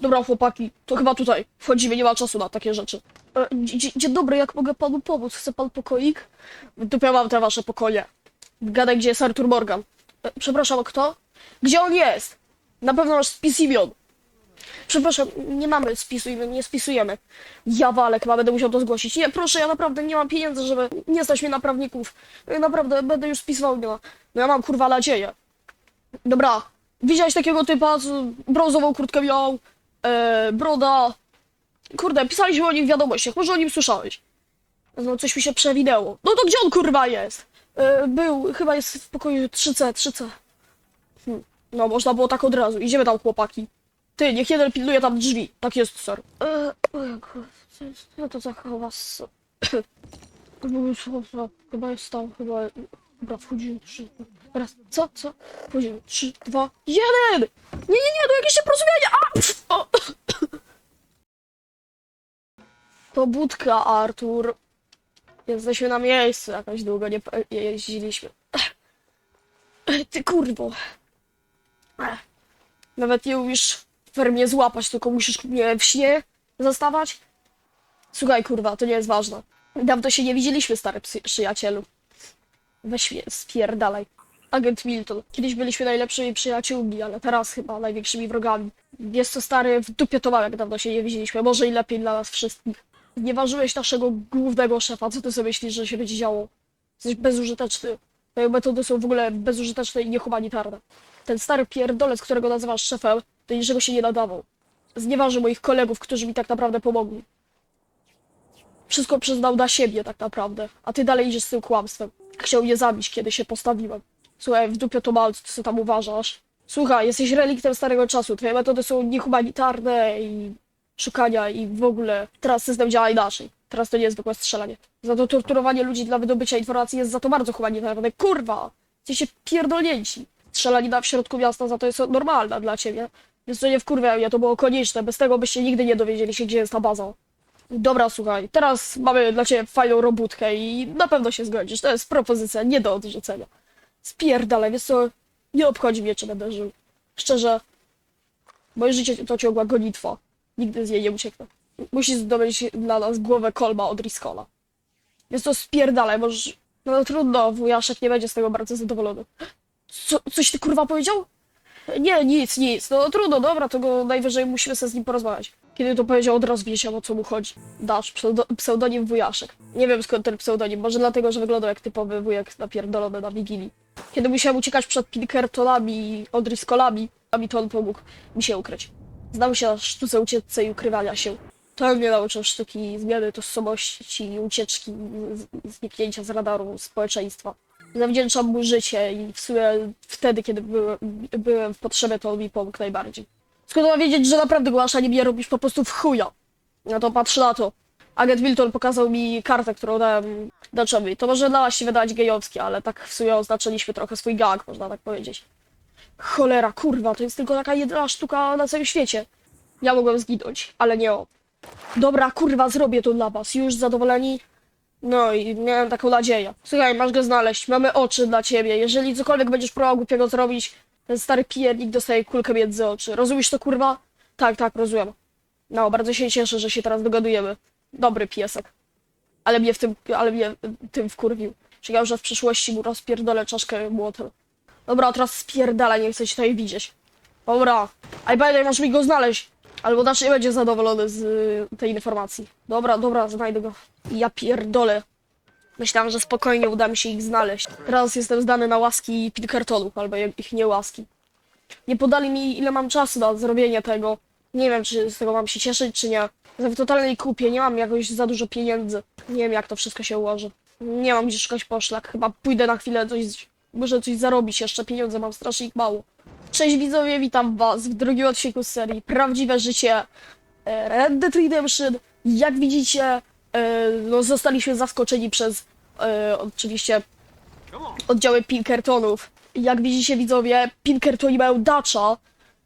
Dobra, chłopaki, to chyba tutaj. Wchodzimy, nie ma czasu na takie rzeczy. E, dzie- Dzień dobry, jak mogę panu pomóc? Chce pan pokoik? Dupia mam te wasze pokoje. Gadaj, gdzie jest Arthur Morgan. E, Przepraszam, kto? Gdzie on jest? Na pewno masz spis imion. Przepraszam, nie mamy spisu imion, nie spisujemy. Ja walek, chyba będę musiał to zgłosić. Nie, proszę, ja naprawdę nie mam pieniędzy, żeby nie stać mnie na prawników. E, Naprawdę, będę już spisywał imiona. No ja mam kurwa nadzieję. Dobra, widziałeś takiego typa, co brązową kurtkę miał, e, broda. Kurde, pisaliśmy o nim w wiadomościach, może o nim słyszałeś. No coś mi się przewidęło. No to gdzie on kurwa jest? E, był, chyba jest w pokoju 3C, 3C. Hm. No, można było tak od razu. Idziemy tam, chłopaki. Ty, niech jeden pilnuje tam drzwi. Tak jest, sir. E, co to za hałas. Chyba jest tam, chyba... Dobra, wchodzimy. Trzy, raz, co, co? Wchodzimy. Trzy, dwa, jeden! Nie, nie, nie, to jakieś nieporozumienie! A! Pff, o. To budka, Artur. Jesteśmy na miejscu, jakoś długo nie, jeździliśmy. Ty kurwo. Nawet nie umiesz fermie złapać, tylko musisz mnie w śnie zastawać. Słuchaj, kurwa, to nie jest ważne. Dawno się nie widzieliśmy, stary przyjacielu. Weź mnie, spierdalaj. Agent Milton. Kiedyś byliśmy najlepszymi przyjaciółmi, ale teraz chyba największymi wrogami. Jest to stary, w dupie to jak dawno się nie widzieliśmy. Może i lepiej dla nas wszystkich. Nie ważyłeś naszego głównego szefa. Co ty sobie myślisz, że się będzie działo? Jesteś bezużyteczny. Twoje metody są w ogóle bezużyteczne i niehumanitarne. Ten stary pierdolec, którego nazywasz szefem, do niczego się nie nadawał. Znieważy moich kolegów, którzy mi tak naprawdę pomogli. Wszystko przyznał na siebie tak naprawdę, a ty dalej idziesz z tym kłamstwem. Chciał mnie zabić, kiedy się postawiłem. Słuchaj, w dupie to mal, co tam uważasz? Słuchaj, jesteś reliktem starego czasu, twoje metody są niehumanitarne i szukania i w ogóle teraz system działa inaczej. Teraz to nie jest zwykłe strzelanie. Za to torturowanie ludzi dla wydobycia informacji jest za to bardzo humanitarne. Kurwa! Jesteście pierdolnięci. Strzelanina w środku miasta za to jest normalna dla ciebie. Więc to nie wkurwia mnie, to było konieczne. Bez tego byście nigdy nie dowiedzieli się, gdzie jest ta baza. Dobra, słuchaj, teraz mamy dla ciebie fajną robótkę i na pewno się zgodzisz. To jest propozycja nie do odrzucenia. Spierdalaj, wiesz co, nie obchodzi mnie, czy będę żył. Szczerze, moje życie to ciągła gonitwa. Nigdy z niej nie ucieknę. Musisz zdobyć dla nas głowę kolma od Riskola. Więc to spierdalaj, możesz... No trudno, wujaszek nie będzie z tego bardzo zadowolony. Co, coś ty kurwa powiedział? Nie, nic, nic. No trudno, dobra, to go najwyżej musimy sobie z nim porozmawiać. Kiedy to powiedział, od razu wiedział o co mu chodzi. Dasz, pseudo, pseudonim wujaszek. Nie wiem skąd ten pseudonim, może dlatego, że wyglądał jak typowy wujek napierdolony na Wigilii. Kiedy musiałem uciekać przed Pinkertonami i Odriskolami, mi to on pomógł mi się ukryć. Znał się na sztuce ucieczce i ukrywania się. To mnie nauczył sztuki zmiany tożsamości, ucieczki, zniknięcia z radaru społeczeństwa. Zawdzięczam mu życie i w sumie wtedy, kiedy byłem, byłem w potrzebie, to on mi pomógł najbardziej. Skąd mam wiedzieć, że naprawdę go a nie robisz po prostu w chuja? No to patrz na to. Agent Milton pokazał mi kartę, którą dałem Dutchowi. To może dałaś się wydawać gejowskie, ale tak w sumie oznaczyliśmy trochę swój gang, można tak powiedzieć. Cholera, kurwa, to jest tylko taka jedna sztuka na całym świecie. Ja mogłem zginąć, ale nie on. Dobra, kurwa, zrobię to dla was. Już zadowoleni? No i miałem taką nadzieję. Słuchaj, masz go znaleźć, mamy oczy dla ciebie. Jeżeli cokolwiek będziesz próbował głupiego zrobić, ten stary piernik dostaje kulkę między oczy. Rozumiesz to, kurwa? Tak, tak, rozumiem. No, bardzo się cieszę, że się teraz dogadujemy. Dobry piesek. Ale mnie w tym, ale mnie tym wkurwił. Czekał, że w przyszłości mu rozpierdolę czaszkę młotem. Dobra, teraz spierdala, nie chcę cię tutaj widzieć. Dobra, ale pamiętaj, masz mi go znaleźć. Albo nasz nie będzie zadowolony z y, tej informacji. Dobra, dobra, znajdę go. Ja pierdolę. Myślałem, że spokojnie uda mi się ich znaleźć. Teraz jestem zdany na łaski Pinkertonów, albo ich nie łaski. Nie podali mi, ile mam czasu na zrobienie tego. Nie wiem, czy z tego mam się cieszyć, czy nie. Jestem w totalnej kupie, nie mam jakoś za dużo pieniędzy. Nie wiem, jak to wszystko się ułoży. Nie mam gdzie szukać poszlak. Chyba pójdę na chwilę coś, może coś zarobić jeszcze. Pieniądze mam strasznie ich mało. Cześć widzowie, witam was w drugim odcinku serii Prawdziwe Życie e, Red Dead Redemption. Jak widzicie, no, zostaliśmy zaskoczeni przez e, oczywiście oddziały Pinkertonów. Jak widzicie widzowie, Pinkertoni mają Dacza.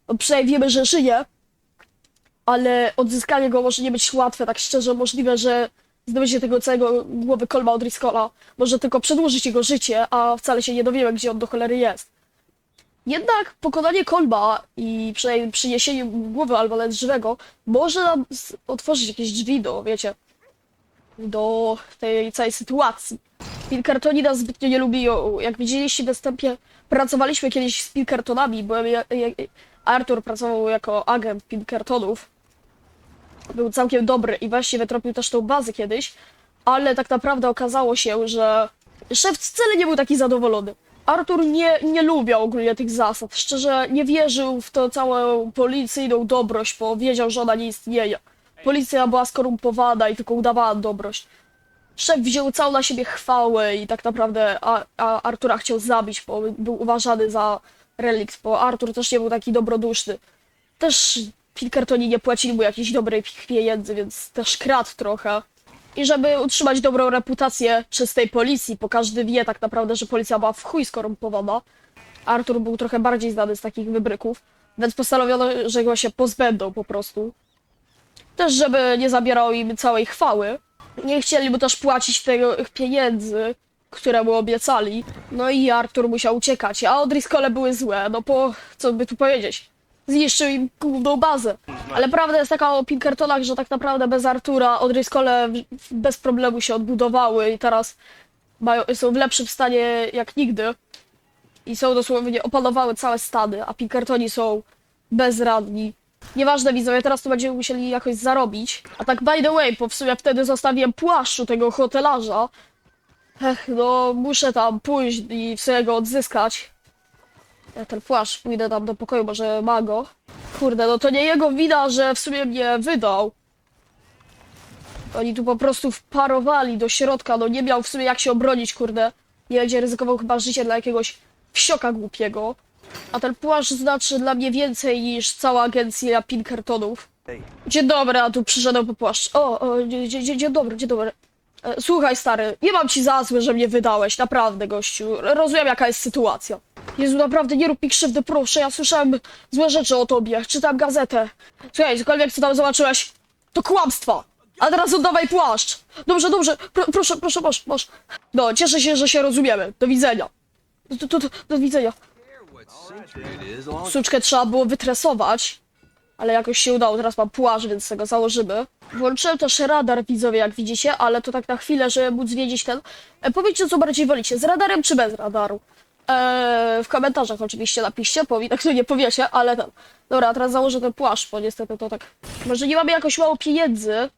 No, przynajmniej wiemy, że żyje. Ale odzyskanie go może nie być łatwe, tak szczerze. Możliwe, że zdobycie tego całego głowy Kolma od Riscola może tylko przedłużyć jego życie, a wcale się nie dowiemy, gdzie on do cholery jest. Jednak pokonanie kolba i przyniesienie głowy albo nawet żywego może nam otworzyć jakieś drzwi do, wiecie, do tej całej sytuacji. Pilkartoni nas zbytnio nie lubią. Jak widzieliście we wstępie, pracowaliśmy kiedyś z Pilkartonami. Byłem, ja, ja, Artur pracował jako agent Pilkartonów. Był całkiem dobry i właśnie wytropił też tą bazę kiedyś, ale tak naprawdę okazało się, że szef wcale nie był taki zadowolony. Artur nie, nie lubiał ogólnie tych zasad. Szczerze nie wierzył w tę całą policyjną dobrość, bo wiedział, że ona nie istnieje. Policja była skorumpowana i tylko udawała dobrość. Szef wziął całą na siebie chwałę i tak naprawdę a, a Artura chciał zabić, bo był uważany za relikt, bo Artur też nie był taki dobroduszny. Też Pinkertoni nie płacili mu jakiejś dobrej pieniędzy, więc też kradł trochę. I żeby utrzymać dobrą reputację czystej policji, bo każdy wie tak naprawdę, że policja była w chuj skorumpowana, Artur był trochę bardziej znany z takich wybryków, więc postanowiono, że go się pozbędą po prostu. Też, żeby nie zabierał im całej chwały. Nie chcieli mu też płacić ich pieniędzy, które mu obiecali. No i Artur musiał uciekać, a Odriskole były złe, no po co by tu powiedzieć. Zniszczył im główną bazę. Ale prawda jest taka o Pinkertonach, że tak naprawdę bez Artura Odriskole bez problemu się odbudowały i teraz mają, są w lepszym stanie jak nigdy. I są dosłownie, opanowały całe stany, a Pinkertoni są bezradni. Nieważne widzowie, teraz to będziemy musieli jakoś zarobić. A tak by the way, bo w sumie wtedy zostawiłem płaszczu tego hotelarza. Ech, no muszę tam pójść i w sumie go odzyskać. Ja ten płaszcz pójdę tam do pokoju, może ma go. Kurde, no to nie jego wina, że w sumie mnie wydał. Oni tu po prostu wparowali do środka, no nie miał w sumie jak się obronić, kurde. Nie będzie ryzykował chyba życie dla jakiegoś wsioka głupiego. A ten płaszcz znaczy dla mnie więcej niż cała agencja Pinkertonów. Dzień dobry, a tu przyszedłem po płaszcz. O, o dzień, dzień, dzień dobry, dzień dobry. E, Słuchaj, stary, nie mam ci za złe, że mnie wydałeś, naprawdę, gościu. Rozumiem, jaka jest sytuacja. Jezu, naprawdę, nie rób mi krzywdy, proszę, ja słyszałem złe rzeczy o tobie, czytam gazetę. Słuchaj, cokolwiek, co tam zobaczyłeś, to kłamstwa. A teraz oddawaj płaszcz. Dobrze, dobrze, Pro, proszę, proszę, masz, masz. No, cieszę się, że się rozumiemy. Do widzenia. Do, do, do, do widzenia. Suczkę trzeba było wytresować, ale jakoś się udało. Teraz mam płaszcz, więc tego założymy. Włączyłem też radar, widzowie, jak widzicie, ale to tak na chwilę, żeby móc wiedzieć ten... E, powiedzcie, co bardziej wolicie, z radarem czy bez radaru? E, w komentarzach oczywiście napiszcie, bo mi tak to nie powiecie, ale ten... Dobra, teraz założę ten płaszcz, bo niestety to tak... Może nie mamy jakoś mało pieniędzy,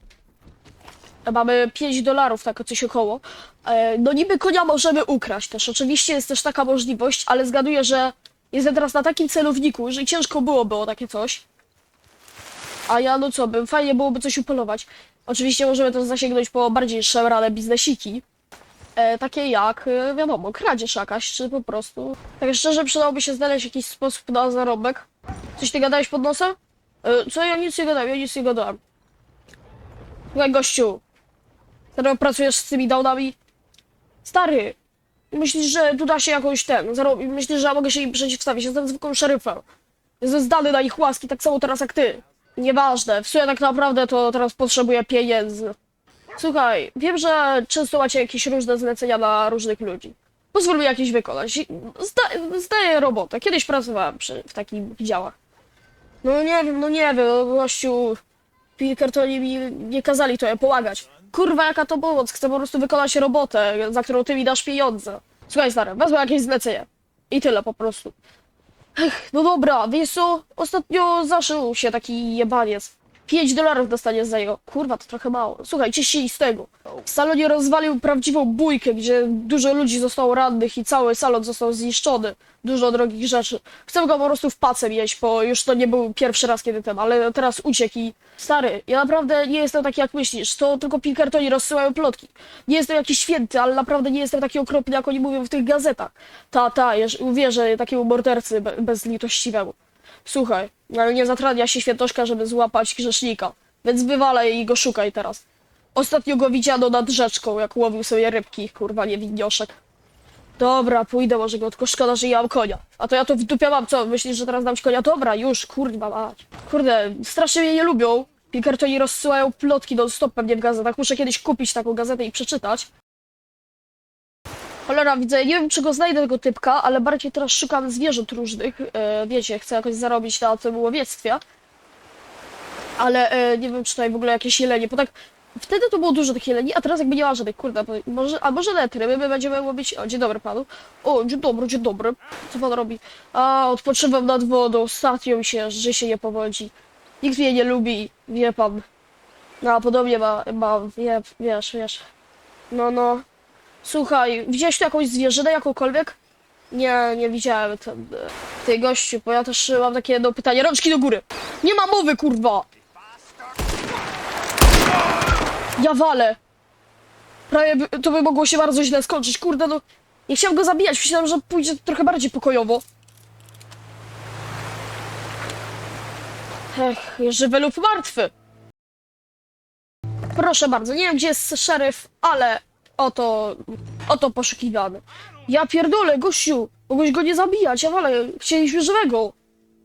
Mamy 5 dolarów, tak coś około. E, No niby konia możemy ukraść też. Oczywiście jest też taka możliwość, ale zgaduję, że jestem teraz na takim celowniku, że ciężko byłoby o takie coś. A ja no co, bym fajnie byłoby coś upolować. Oczywiście możemy też zasięgnąć po bardziej szemrane biznesiki. E, takie jak, e, wiadomo, kradzież jakaś, czy po prostu... Tak szczerze przydałoby się znaleźć jakiś sposób na zarobek. Coś ty gadałeś pod nosem? E, co, ja nic nie gadałem, ja nic nie gadałem. Słuchaj, gościu, Teraz pracujesz z tymi downami? Stary, myślisz, że tu da się jakoś ten, zarobić? Myślisz, że ja mogę się im przeciwstawić? Jestem zwykłym szeryfem. Jestem zdany na ich łaski, tak samo teraz jak ty. Nieważne, w sumie tak naprawdę to teraz potrzebuję pieniędzy. Słuchaj, wiem, że często macie jakieś różne zlecenia na różnych ludzi. Pozwól mi jakieś wykonać. Zda zdaję robotę. Kiedyś pracowałem przy, w takich działach. No nie wiem, no nie wiem, no gościu... Pinkertoni mi nie kazali to pomagać. Kurwa, jaka to pomoc? Chcę po prostu wykonać robotę, za którą ty mi dasz pieniądze. Słuchaj, stary, wezmę jakieś zlecenie. I tyle po prostu. Ech, no dobra, wiesz co? Ostatnio zaszył się taki jebaniec. 5 dolarów dostanie za jego. Kurwa, to trochę mało. Słuchaj, ciśnij z tego. W salonie rozwalił prawdziwą bójkę, gdzie dużo ludzi zostało rannych i cały salon został zniszczony. Dużo drogich rzeczy. Chcę go po prostu w pacę mieć, bo już to nie był pierwszy raz, kiedy ten, ale teraz uciekł i... Stary, ja naprawdę nie jestem taki, jak myślisz. To tylko Pinkertoni rozsyłają plotki. Nie jestem jakiś święty, ale naprawdę nie jestem taki okropny, jak oni mówią w tych gazetach. Ta, ta, uwierzę takiemu mordercy be bezlitościwemu. Słuchaj, ale nie zatrudnia się świętoszka, żeby złapać grzesznika. Więc wywalaj i go szukaj teraz. Ostatnio go widziano nad rzeczką, jak łowił sobie rybki, kurwa, niewidnioszek. Dobra, pójdę, może go, tylko szkoda, że nie mam konia. A to ja to w dupie mam, co? Myślisz, że teraz dam ci konia? Dobra, już, kurwa mać. Kurde, strasznie mnie nie lubią. Pinkertoni rozsyłają plotki non stop pewnie w gazetach. Muszę kiedyś kupić taką gazetę i przeczytać. Cholera, widzę, nie wiem czy go znajdę tego typka, ale bardziej teraz szukam zwierząt różnych. E, wiecie, chcę jakoś zarobić na tym łowiectwie. Ale e, nie wiem czy tutaj w ogóle jakieś jelenie, bo tak wtedy to było dużo tych jeleni, a teraz jakby nie ma żadnych, kurde, może, a może netry, my będziemy łowić, o, dzień dobry panu. O, dzień dobry, dzień dobry. Co pan robi? A, odpoczywam nad wodą, ostatnio się, że się nie powodzi. Nikt mnie nie lubi, wie pan. No, a podobnie ma, mam, wie, wiesz, wiesz. No, no. Słuchaj, widziałeś tu jakąś zwierzynę, jakąkolwiek? Nie, nie widziałem e, tej gościu, bo ja też mam takie jedno pytanie. Rączki do góry! Nie ma mowy, kurwa! Ja walę! Prawie by, to by mogło się bardzo źle skończyć, kurde, no. Nie chciałem go zabijać, myślałem, że pójdzie trochę bardziej pokojowo. Ech, żywy lub martwy. Proszę bardzo, nie wiem gdzie jest szeryf, ale oto, oto poszukiwany. Ja pierdolę, gościu, mogłeś go nie zabijać, ja ale chcieliśmy żywego.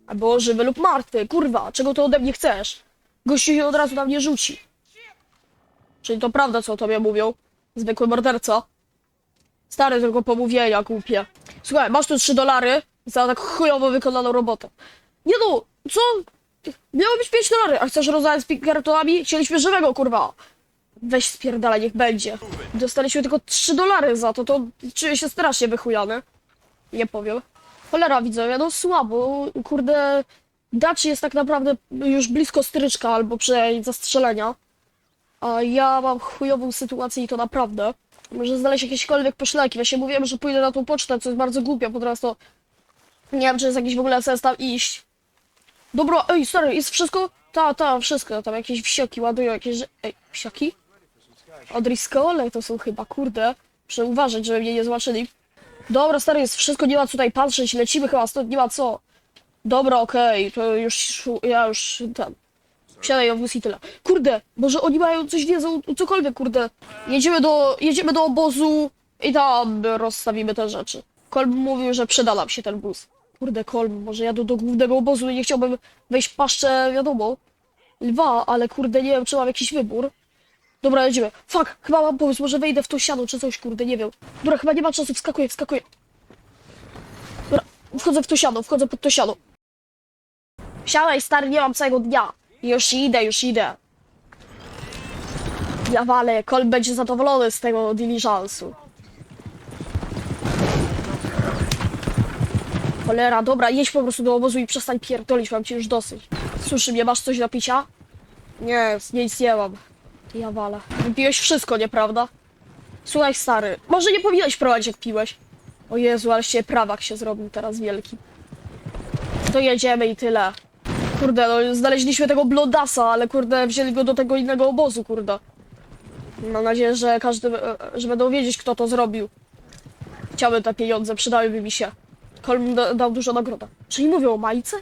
Albo żywy lub martwy, kurwa, czego to ode mnie chcesz? Gościu się od razu na mnie rzuci. Czyli to prawda, co o tobie mówią? Zwykły morderca. Stare tylko pomówienia, głupie. Słuchaj, masz tu 3 dolary za tak chujowo wykonaną robotę. Nie no, co? Miało być 5 dolary, a chcesz rozmawiać z Pinkertonami? Chcieliśmy żywego, kurwa. Weź spierdala, niech będzie. Dostaliśmy tylko 3 dolary za to, to czuję się strasznie wychujany. Nie powiem. Cholera, widzowie, no słabo, kurde... Dutch jest tak naprawdę już blisko stryczka, albo przynajmniej zastrzelenia. A ja mam chujową sytuację i to naprawdę. Może znaleźć jakiekolwiek poszlaki. Właśnie mówiłem, że pójdę na tą pocztę, co jest bardzo głupie, bo teraz to... Nie wiem, czy jest jakiś w ogóle sens tam iść. Dobra, ej, stary, jest wszystko? Ta, ta, wszystko. Tam jakieś wsioki ładują, jakieś... Ej, wsioki? Odriskole to są chyba, kurde. Muszę uważać, żeby mnie nie zobaczyli. Dobra, stary, jest wszystko, nie ma tutaj patrzeć, lecimy chyba stąd, nie ma co. Dobra, okej, to już, ja już, tam, Wsiadaj w i tyle. Kurde, może oni mają coś wiedzą, cokolwiek, kurde. Jedziemy do, jedziemy do obozu i tam rozstawimy te rzeczy. Kolb mówił, że przyda się ten bus. Kurde, Kolb, może jadę do głównego obozu i nie chciałbym wejść w paszczę, wiadomo, lwa, ale kurde, nie wiem, czy mam jakiś wybór. Dobra, jedziemy. Fuck, chyba mam pomysł, może wejdę w to siano, czy coś, kurde, nie wiem. Dobra, chyba nie ma czasu, wskakuję, wskakuję. Dobra, wchodzę w to siano, wchodzę pod to siano. Siadaj, stary, nie mam całego dnia. Już idę, już idę. Ja walę, Kol będzie zadowolony z tego diligence'u. Cholera, dobra, jedź po prostu do obozu i przestań pierdolić, mam ci już dosyć. Słyszy mnie, masz coś do picia? Nie, nic nie mam. Ja walę. Wypiłeś wszystko, nieprawda? Słuchaj, stary, może nie powinieneś prowadzić jak piłeś. O Jezu, ale się prawak się zrobił teraz wielki. To jedziemy i tyle. Kurde, no znaleźliśmy tego blodasa, ale kurde, wzięli go do tego innego obozu, kurde. Mam nadzieję, że każdy, e, że będą wiedzieć, kto to zrobił. Chciałbym te pieniądze, przydałyby mi się. Kolm da, dał dużo nagroda. Czyli mówią o Majce?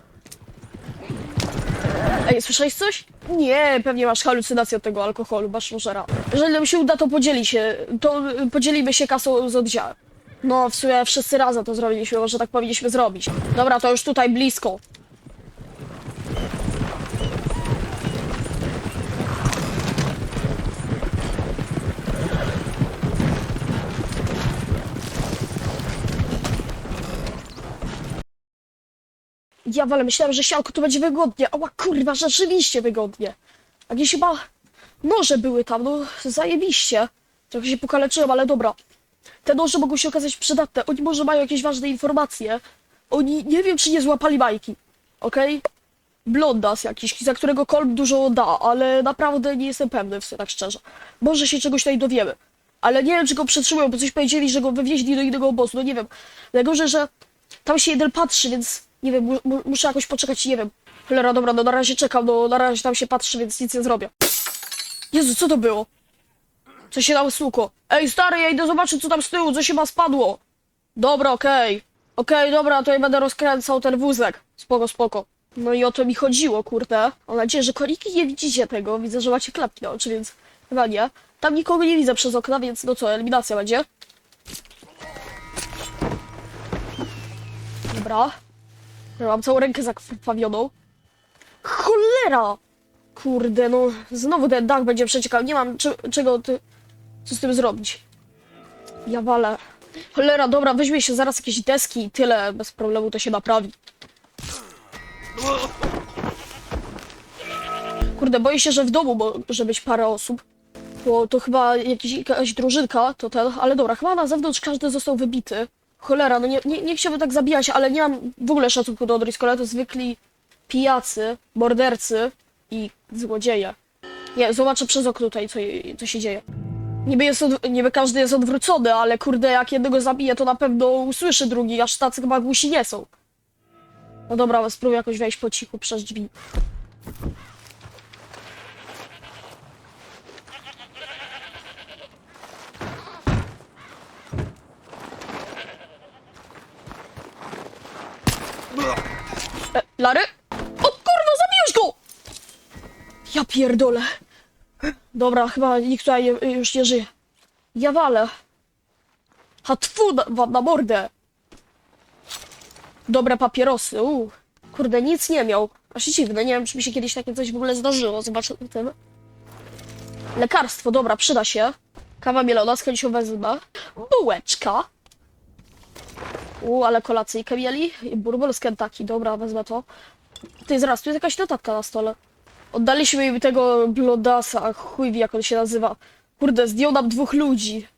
Ej, słyszałeś coś? Nie, pewnie masz halucynację od tego alkoholu, masz możera. Jeżeli nam się uda, to podzieli się, to y, podzielimy się kasą z oddziałem. No, w sumie wszyscy razem to zrobiliśmy, może tak powinniśmy zrobić. Dobra, to już tutaj blisko. Ja ale myślałem, że sianko to będzie wygodnie. Ała kurwa, rzeczywiście wygodnie. A chyba noże były tam, no zajebiście. Trochę się pokaleczyłem, ale dobra. Te noże mogą się okazać przydatne. Oni może mają jakieś ważne informacje. Oni nie wiem, czy nie złapali bajki. Okej? Blondas jakiś, za którego Kolb dużo da, ale naprawdę nie jestem pewny, tak szczerze. Może się czegoś tutaj dowiemy. Ale nie wiem, czy go przetrzymują, bo coś powiedzieli, że go wywieźli do innego obozu, no nie wiem. Najgorzej, że tam się jeden patrzy, więc nie wiem, mu, mu, muszę jakoś poczekać, nie wiem. Cholera, dobra, no na razie czekam, no na razie tam się patrzy, więc nic nie zrobię. Jezu, co to było? Co się tam słuko? Ej, stary, ja idę zobaczyć, co tam z tyłu, co się ma spadło. Dobra, okej. Okej, dobra, to ja będę rozkręcał ten wózek. Spoko, spoko. No i o to mi chodziło, kurde. Mam nadzieję, że koniki nie widzicie tego. Widzę, że macie klapki na oczy, więc chyba nie. Tam nikogo nie widzę przez okna, więc no co, eliminacja będzie. Dobra. Ja mam całą rękę zakrwawioną. Cholera! Kurde, no znowu ten dach będzie przeciekał. Nie mam czego ty, co z tym zrobić. Ja walę. Cholera, dobra, weźmie się zaraz jakieś deski i tyle, bez problemu to się naprawi. Kurde, boję się, że w domu może być parę osób. Bo to chyba jakiś, jakaś drużynka, to ten, ale dobra, chyba na zewnątrz każdy został wybity. Cholera, no nie, nie, nie chciałbym tak zabijać, ale nie mam w ogóle szacunku do Odriscola, to zwykli pijacy, mordercy i złodzieje. Nie, zobaczę przez okno tutaj, co, co się dzieje. Niby, jest od, niby każdy jest odwrócony, ale kurde, jak jednego zabije, to na pewno usłyszy drugi, aż tacy chyba głusi nie są. No dobra, spróbuję jakoś wejść po cichu przez drzwi. Lary? O kurwa, zabiłeś go! Ja pierdolę. Dobra, chyba nikt tutaj już nie żyje. Ja walę. A tfu na, na mordę. Dobre papierosy, uuu. Kurde, nic nie miał. Aż dziwne, nie wiem, czy mi się kiedyś takie coś w ogóle zdarzyło. Zobaczę tym. Lekarstwo, dobra, przyda się. Kawa mielona, z chęcią wezmę. Bułeczka. U, ale kolacyjkę mieli. I Burbol z Kentucky, dobra, wezmę to. Ty, zaraz, tu jest jakaś notatka na stole. Oddaliśmy im tego Blodasa, chuj wie jak on się nazywa. Kurde, zdjął nam dwóch ludzi.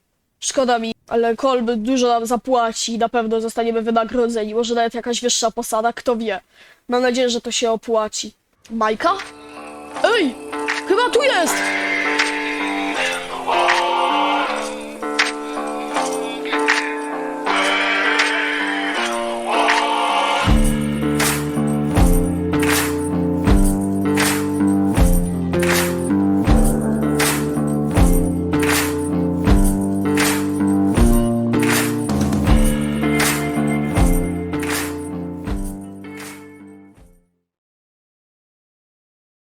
Szkoda mi, ale Kolby dużo nam zapłaci i na pewno zostaniemy wynagrodzeni. Może nawet jakaś wyższa posada, kto wie. Mam nadzieję, że to się opłaci. Majka? Ej! Chyba tu jest!